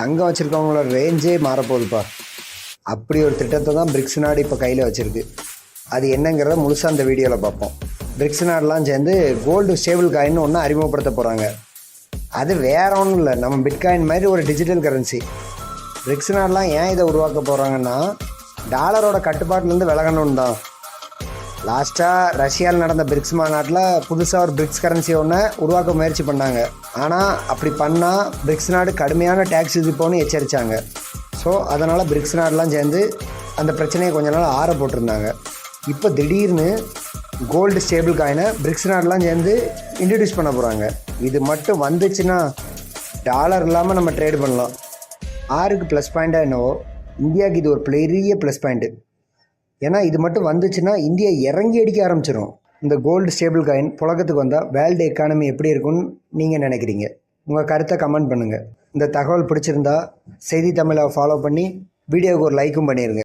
தங்கம் வச்சுருக்கவங்களோட ரேஞ்சே மாறப்போகுதுப்பா. அப்படி ஒரு திட்டத்தை தான் பிரிக்ஸ் நாடு இப்போ கையில் வச்சுருக்கு. அது என்னங்கிறத முழுசாக அந்த வீடியோவில் பார்ப்போம். பிரிக்ஸ் நாடுலாம் சேர்ந்து கோல்டு ஸ்டேபிள் காயின்னு ஒன்று அறிமுகப்படுத்த போகிறாங்க அது வேற ஒன்றும் இல்லை. நம்ம பிட்காயின் மாதிரி ஒரு டிஜிட்டல் கரன்சி பிரிக்ஸ் நாடுலாம் ஏன் இதை உருவாக்க போகிறாங்கன்னா டாலரோட கட்டுப்பாட்டிலேருந்து விலகணும்னு தான் லாஸ்ட்டாக ரஷ்யாவில் நடந்த பிரிக்ஸ் மாநாட்டில் புதுசாக ஒரு பிரிக்ஸ் கரன்சி ஒன்று உருவாக்க முயற்சி பண்ணாங்க. ஆனால் அப்படி பண்ணால் பிரிக்ஸ் நாடு கடுமையான டேக்ஸ் விதிப்போன்னு எச்சரித்தாங்க ஸோ அதனால் பிரிக்ஸ் நாடெலாம் சேர்ந்து அந்த பிரச்சனையை கொஞ்ச நாள் ஆற போட்டிருந்தாங்க. இப்போ திடீர்னு கோல்டு ஸ்டேபிள் காயினை பிரிக்ஸ் நாடெலாம் சேர்ந்து இன்ட்ரடியூஸ் பண்ண போகிறாங்க இது மட்டும் வந்துச்சுன்னா டாலர் இல்லாமல் நம்ம ட்ரேட் பண்ணலாம். ஆறுக்கு ப்ளஸ் பாயிண்ட்டாக என்னவோ இந்தியாவுக்கு இது ஒரு பெரிய ப்ளஸ் பாயிண்ட்டு ஏன்னா இது மட்டும் வந்துச்சுன்னா இந்தியா இறங்கி அடிக்க ஆரம்பிச்சிடும் இந்த கோல்டு ஸ்டேபிள் காயின் புழக்கத்துக்கு வந்தால் வேர்ல்டு எக்கானமி எப்படி இருக்கும்னு நீங்கள் நினைக்கிறீங்க? உங்கள் கருத்தை கமெண்ட் பண்ணுங்கள் இந்த தகவல் பிடிச்சிருந்தா செய்தி தமிழை ஃபாலோ பண்ணி வீடியோவுக்கு ஒரு லைக்கும் பண்ணிடுங்க